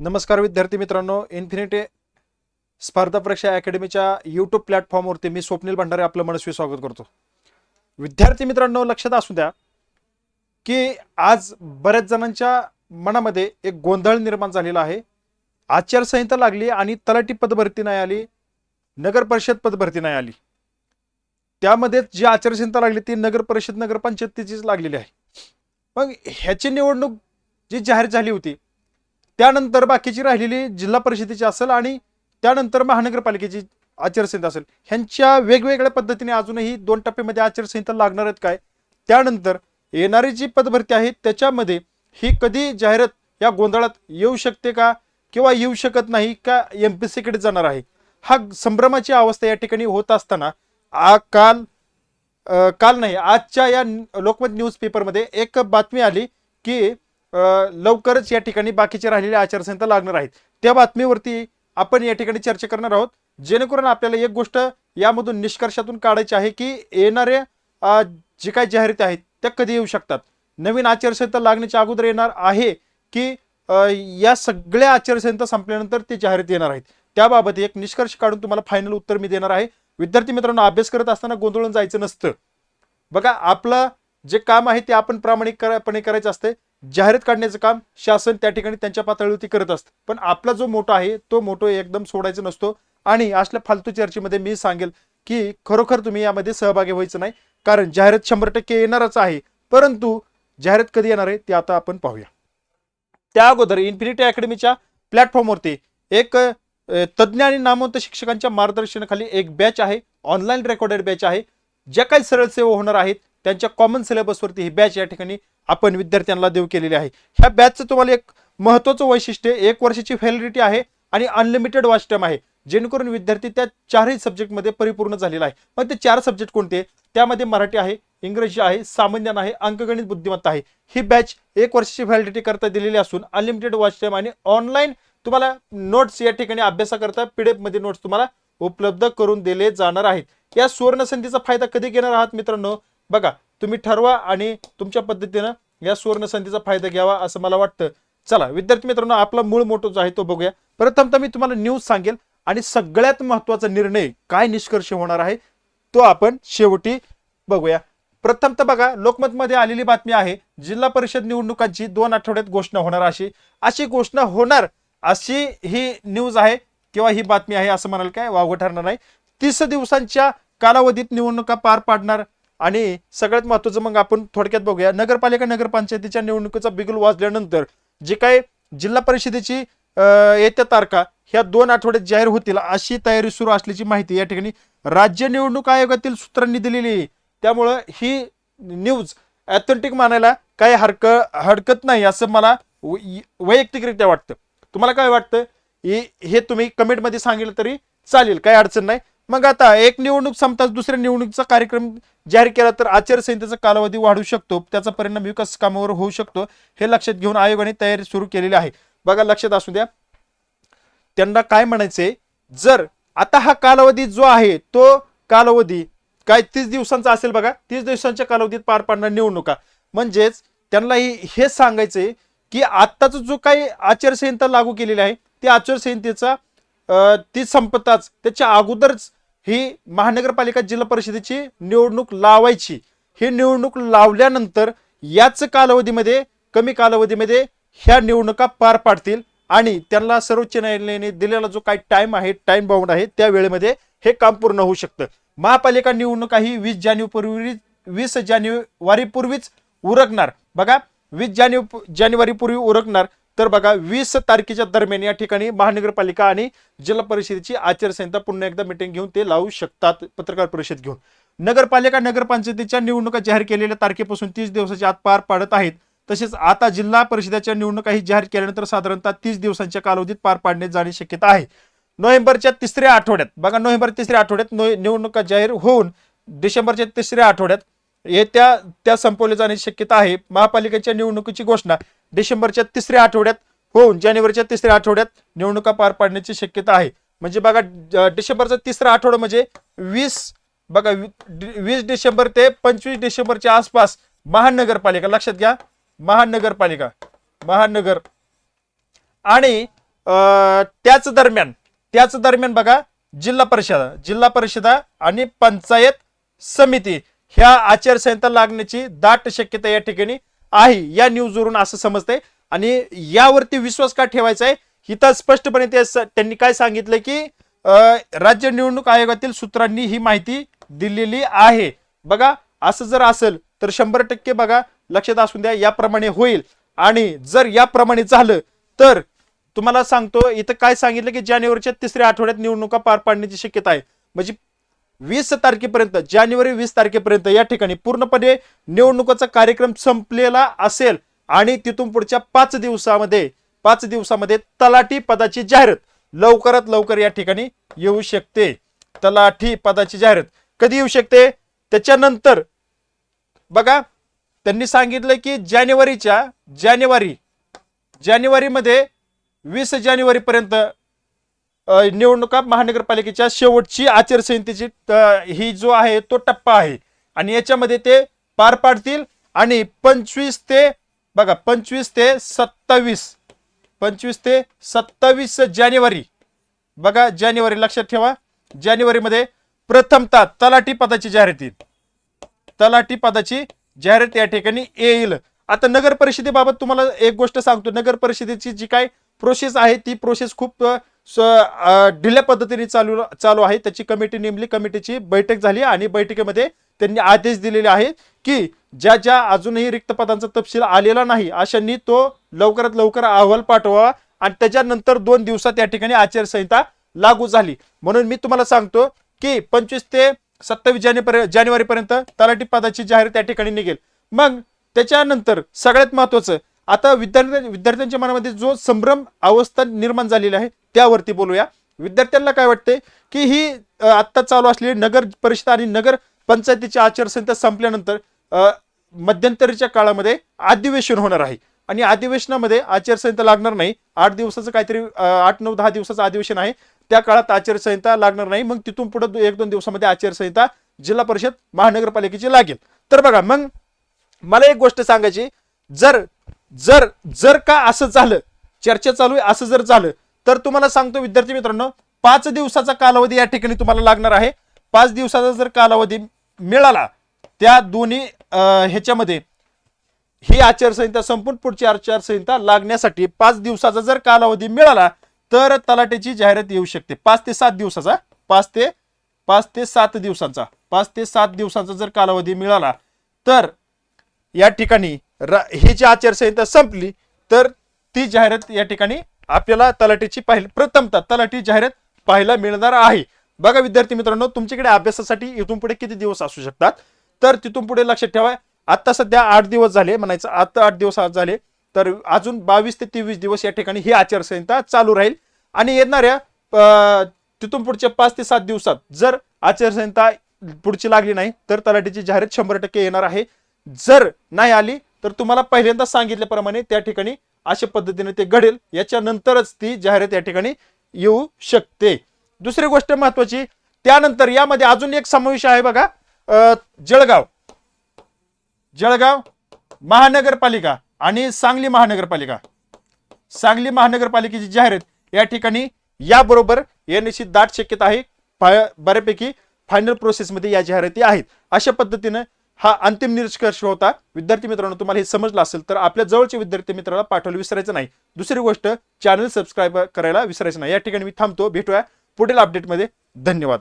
नमस्कार विद्यार्थी मित्रांनो इन्फिनिटी स्पर्धा परीक्षा अकॅडमीच्या यूट्यूब प्लॅटफॉर्मवरती मी स्वप्नील भंडारे आपलं मनस्वी स्वागत करतो. विद्यार्थी मित्रांनो लक्षात असू द्या की आज बऱ्याच जणांच्या मनामध्ये एक गोंधळ निर्माण झालेला आहे. आचारसंहिता लागली आणि तलाठी पदभरती नाही आली नगर परिषद पदभरती नाही आली. त्यामध्ये जी आचारसंहिता लागली ती नगर परिषद नगरपंचायतीचीच लागलेली आहे. मग ह्याची निवडणूक जी जाहीर झाली होती त्यानंतर बाकीची राहिलेली जिल्हा परिषदेची असेल आणि त्यानंतर महानगरपालिकेची आचारसंहिता असेल. ह्यांच्या वेगवेगळ्या पद्धतीने अजूनही दोन टप्प्यामध्ये आचारसंहिता लागणार आहेत काय? त्यानंतर येणारी जी पदभरती आहे त्याच्यामध्ये ही कधी जाहिरात या गोंधळात येऊ शकते का किंवा येऊ शकत नाही का एम पी सीकडे जाणार आहे? हा संभ्रमाची अवस्था या ठिकाणी होत असताना आ काल आ, काल नाही आजच्या या लोकमत न्यूजपेपरमध्ये एक बातमी आली की लवकरच या ठिकाणी बाकीचे राहिलेले आचारसंहिता लागणार आहेत. त्या बातमीवरती आपण या ठिकाणी चर्चा करणार आहोत. जेणेकरून आपल्याला एक गोष्ट यामधून निष्कर्षातून काढायची आहे की येणाऱ्या जे काही जाहिराती आहेत त्या कधी येऊ शकतात? नवीन आचारसंहिता लागण्याच्या अगोदर येणार आहे की या सगळ्या आचारसंहिता संपल्यानंतर ते जाहिरात येणार आहेत? त्याबाबत एक निष्कर्ष काढून तुम्हाला फायनल उत्तर मी देणार आहे. विद्यार्थी मित्रांनो अभ्यास करत असताना गोंधळून जायचं नसतं. बघा आपलं जे काम आहे ते आपण प्रामाणिकपणे करायचं असते जाहिरात काढण्याचं काम शासन त्या ठिकाणी त्यांच्या पातळीवरती करत असतं. पण आपला जो मोठा आहे तो मोठो एकदम सोडायचा नसतो. आणि असल्या फालतू चर्चेमध्ये मी सांगेल की खरोखर तुम्ही यामध्ये सहभागी व्हायचं नाही. कारण जाहिरात शंभर टक्के येणारच आहे. परंतु जाहिरात कधी येणार आहे ते आता आपण पाहूया. त्या अगोदर इन्फिनिटी अकॅडमीच्या प्लॅटफॉर्मवरती एक तज्ज्ञ आणि नामवंत शिक्षकांच्या मार्गदर्शनाखाली एक बॅच आहे. ऑनलाईन रेकॉर्डेड बॅच आहे. ज्या काही सरळ सेवा होणार आहेत त्यांच्या कॉमन सिलेबसवरती ही बॅच या ठिकाणी आपण विद्यार्थ्यांना देऊ केलेली आहे. ह्या बॅचचं तुम्हाला एक महत्त्वाचं वैशिष्ट्य एक वर्षाची व्हॅलिडिटी आहे आणि अनलिमिटेड वॉच टाइम आहे. जेणेकरून विद्यार्थी त्या चारही सब्जेक्टमध्ये परिपूर्ण झालेला आहे. मग ते चार सब्जेक्ट कोणते? त्यामध्ये मराठी आहे इंग्रजी आहे सामान्यान आहे अंकगणित बुद्धिमत्ता आहे. ही बॅच एक वर्षाची व्हॅलिडिटी करता दिलेली असून अनलिमिटेड वॉच टाइम आणि ऑनलाईन तुम्हाला नोट्स या ठिकाणी अभ्यासाकरता पीडीएफमध्ये नोट्स तुम्हाला उपलब्ध करून दिले जाणार आहेत. या सुवर्ण संधीचा फायदा कधी घेणार आहात मित्रांनो? बघा तुम्ही ठरवा आणि तुमच्या पद्धतीनं या सुवर्ण संधीचा फायदा घ्यावा असं मला वाटतं. चला विद्यार्थी मित्रांनो आपला मूळ मोठो जो आहे तो बघूया. प्रथमतः मी तुम्हाला न्यूज सांगेल आणि सगळ्यात महत्त्वाचा निर्णय काय निष्कर्ष होणार आहे तो आपण शेवटी बघूया. प्रथमतः बघा लोकमतमध्ये आलेली बातमी आहे जिल्हा परिषद निवडणुकांची दोन आठवड्यात घोषणा होणार अशी. अशी घोषणा होणार अशी ही न्यूज आहे किंवा ही बातमी आहे असं म्हणाल काय वावगं ठरणार नाही. तीस दिवसांच्या कालावधीत निवडणुका पार पाडणार. आणि सगळ्यात महत्वाचं मग आपण थोडक्यात बघूया नगरपालिका नगरपंचायतीच्या निवडणुकीचा बिगुल वाजल्यानंतर जे काही जिल्हा परिषदेची येत्या तारखा ह्या दोन आठवड्यात जाहीर होतील अशी तयारी सुरू असल्याची माहिती या ठिकाणी राज्य निवडणूक आयोगातील सूत्रांनी दिलेली आहे. त्यामुळं ही न्यूज ॲथेंटिक मानायला काही हरक हरकत नाही असं मला वैयक्तिकरित्या वाटतं. तुम्हाला काय वाटतं? हे हे तुम्ही कमेंटमध्ये सांगितलं तरी चालेल काही अडचण नाही. मग आता एक निवडणूक संपताच दुसऱ्या निवडणुकीचा कार्यक्रम जाहीर केला तर आचारसंहितेचा कालावधी वाढू शकतो. त्याचा परिणाम विकास कामावर होऊ शकतो. हे लक्षात घेऊन आयोगाने तयारी सुरू केलेली आहे. बघा लक्षात असू द्या. त्यांना काय म्हणायचंय? जर आता हा कालावधी जो आहे तो कालावधी काय तीस दिवसांचा असेल बघा. तीस दिवसांच्या कालावधीत पार पाडणार निवडणुका. म्हणजेच त्यांना हे सांगायचंय की आत्ताचा जो काही आचारसंहिता लागू केलेली आहे त्या आचारसंहितेचा ती संपताच त्याच्या अगोदरच ही महानगरपालिका जिल्हा परिषदेची निवडणूक लावायची. ही निवडणूक लावल्यानंतर याच कालावधीमध्ये कमी कालावधीमध्ये ह्या निवडणुका पार पाडतील आणि त्यांना सर्वोच्च न्यायालयाने दिलेला जो काही टाइम आहे टाइम बाउंड आहे त्या वेळेमध्ये हे काम पूर्ण होऊ शकतं. महापालिका निवडणुका ही वीस जानेवारीपूर्वी वीस जानेवारीपूर्वीच उरकणार. बघा वीस जानेव जानेवारीपूर्वी उरकणार. तर बघा वीस तारखेच्या दरम्यान या ठिकाणी महानगरपालिका आणि जिल्हा परिषदेची आचारसंहिता पुन्हा एकदा मिटिंग घेऊन ते लावू शकतात पत्रकार परिषद घेऊन. नगरपालिका नगरपंचायतीच्या निवडणुका जाहीर केलेल्या तारखेपासून तीस दिवसाच्या आत पार पाडत आहेत. तसेच आता जिल्हा परिषदेच्या निवडणुकाही जाहीर केल्यानंतर साधारणतः तीस दिवसांच्या कालावधीत पार पाडण्यात जाण्याची शक्यता आहे. नोव्हेंबरच्या तिसऱ्या आठवड्यात बघा नोव्हेंबर तिसऱ्या आठवड्यात निवडणुका जाहीर होऊन डिसेंबरच्या तिसऱ्या आठवड्यात हे त्या त्या संपवल्या जाण्याची शक्यता आहे. महापालिकेच्या निवडणुकीची घोषणा डिसेंबरच्या तिसऱ्या आठवड्यात होऊन जानेवारीच्या तिसऱ्या आठवड्यात निवडणुका पार पाडण्याची शक्यता आहे. म्हणजे बघा डिसेंबरचा तिसरा आठवडा म्हणजे वीस बघा वीस डिसेंबर ते पंचवीस डिसेंबरच्या आसपास महानगरपालिका लक्षात घ्या महानगरपालिका महानगर आणि त्याच दरम्यान त्याच दरम्यान बघा जिल्हा परिषदा जिल्हा परिषदा आणि पंचायत समिती. ह्या आचारसंहिता लागण्याची दाट शक्यता या ठिकाणी आहे या न्यूजवरून असं समजतंय. आणि यावरती विश्वास का ठेवायचा आहे? इथं स्पष्टपणे ते स- त्यांनी काय सांगितलं की राज्य निवडणूक आयोगातील सूत्रांनी ही माहिती दिलेली आहे. बघा असं जर असेल तर शंभर टक्के बघा लक्षात असून द्या याप्रमाणे होईल. आणि जर याप्रमाणे झालं तर तुम्हाला सांगतो इथं काय सांगितलं की जानेवारीच्या तिसऱ्या आठवड्यात निवडणुका पार पाडण्याची शक्यता आहे. म्हणजे वीस तारखेपर्यंत जानेवारी वीस तारखेपर्यंत या ठिकाणी पूर्णपणे निवडणुकाचा कार्यक्रम संपलेला असेल आणि तिथून पुढच्या पाच दिवसामध्ये पाच दिवसामध्ये तलाठी पदाची जाहिरात लवकरात लवकर या ठिकाणी येऊ शकते. तलाठी पदाची जाहिरात कधी येऊ शकते? त्याच्यानंतर बघा त्यांनी सांगितलं की जानेवारीच्या जानेवारी जानेवारीमध्ये वीस जानेवारी पर्यंत निवडणुका महानगरपालिकेच्या शेवटची आचारसंहितेची ही जो आहे तो टप्पा आहे. आणि याच्यामध्ये ते पार पाडतील आणि पंचवीस ते बघा पंचवीस ते सत्तावीस पंचवीस ते सत्तावीस जानेवारी बघा जानेवारी लक्षात ठेवा. जानेवारीमध्ये प्रथमतः तलाठी पदाची जाहिरात येईल. तलाठी पदाची जाहिरात या ठिकाणी येईल. आता नगर परिषदेबाबत तुम्हाला एक गोष्ट सांगतो. नगर परिषदेची जी काय प्रोसेस आहे ती प्रोसेस खूप ढिल्या पद्धतीने चालू चालू आहे. त्याची कमिटी नेमली कमिटीची बैठक झाली आणि बैठकीमध्ये त्यांनी आदेश दिलेले आहेत की ज्या ज्या अजूनही रिक्त पदांचा तपशील आलेला नाही अशांनी तो लवकरात लवकर अहवाल पाठवा आणि त्याच्यानंतर दोन दिवसात या ठिकाणी आचारसंहिता लागू झाली. म्हणून मी तुम्हाला सांगतो की पंचवीस ते सत्तावीस जानेवारी जानेवारीपर्यंत तलाठी पदाची जाहीर त्या ठिकाणी निघेल. मग त्याच्यानंतर सगळ्यात महत्वाचं आता विद्यार्थी विद्यार्थ्यांच्या मनामध्ये जो संभ्रम अवस्था निर्माण झालेली आहे त्यावरती बोलूया. विद्यार्थ्यांना काय वाटते की ही आत्ता चालू असलेली नगर परिषद आणि नगर पंचायतीची आचारसंहिता संपल्यानंतर मध्यंतरीच्या काळामध्ये अधिवेशन होणार आहे. आणि अधिवेशनामध्ये आचारसंहिता लागणार नाही. आठ दिवसाचं काहीतरी आठ नऊ दहा दिवसाचं अधिवेशन आहे. त्या काळात आचारसंहिता लागणार नाही. मग तिथून पुढे एक दोन दिवसामध्ये आचारसंहिता जिल्हा परिषद महानगरपालिकेची लागेल. तर बघा मग मला एक गोष्ट सांगायची जर जर जर का असं झालं चर्चा चालू आहे असं जर झालं तर तुम्हाला सांगतो विद्यार्थी मित्रांनो पाच दिवसाचा कालावधी या ठिकाणी तुम्हाला लागणार आहे. पाच दिवसाचा जर कालावधी मिळाला त्या दोन्ही ह्याच्यामध्ये ही आचारसंहिता संपूर्ण पुढची आचारसंहिता लागण्यासाठी पाच दिवसाचा जर कालावधी मिळाला तर तलाट्याची जाहिरात येऊ शकते. पाच ते सात दिवसाचा पाच ते पाच ते सात दिवसांचा पाच ते सात दिवसांचा जर कालावधी मिळाला तर या ठिकाणी रा- ही जी आचारसंहिता संपली तर ती जाहिरात या ठिकाणी आपल्याला तलाठीची पाहिली प्रथमतः तलाठी जाहिरात पाहायला मिळणार आहे. बघा विद्यार्थी मित्रांनो तुमच्याकडे अभ्यासासाठी इथून पुढे किती दिवस असू शकतात? तर तिथून पुढे लक्षात ठेवा आता सध्या आठ दिवस झाले म्हणायचं आता आठ दिवस आज झाले तर अजून बावीस ते तेवीस दिवस या ठिकाणी ही आचारसंहिता चालू राहील. आणि येणाऱ्या तिथून पुढच्या पाच ते सात दिवसात जर आचारसंहिता पुढची लागली नाही तर तलाठीची जाहिरात शंभर टक्के येणार आहे. जर नाही आली तर तुम्हाला पहिल्यांदा सांगितल्याप्रमाणे त्या ठिकाणी अशा पद्धतीने ते घडेल. याच्यानंतरच ती जाहिरात या ठिकाणी येऊ शकते. दुसरी गोष्ट महत्वाची त्यानंतर यामध्ये अजून एक समावेश आहे बघा. जळगाव. जळगाव महानगरपालिका आणि सांगली महानगरपालिका. सांगली महानगरपालिकेची जाहिरात या ठिकाणी याबरोबर येण्याची दाट शक्यता आहे. बऱ्यापैकी फायनल प्रोसेसमध्ये या जाहिराती आहेत. अशा पद्धतीनं हा अंतिम निष्कर्ष होता. विद्यार्थी मित्रांनो तुम्हाला हे समजलं असेल तर आपल्या जवळच्या विद्यार्थी मित्राला पाठवलं विसरायचं नाही. दुसरी गोष्ट चॅनल सबस्क्राईब करायला विसरायचं नाही. या ठिकाणी मी थांबतो. भेटूया पुढील अपडेटमध्ये धन्यवाद.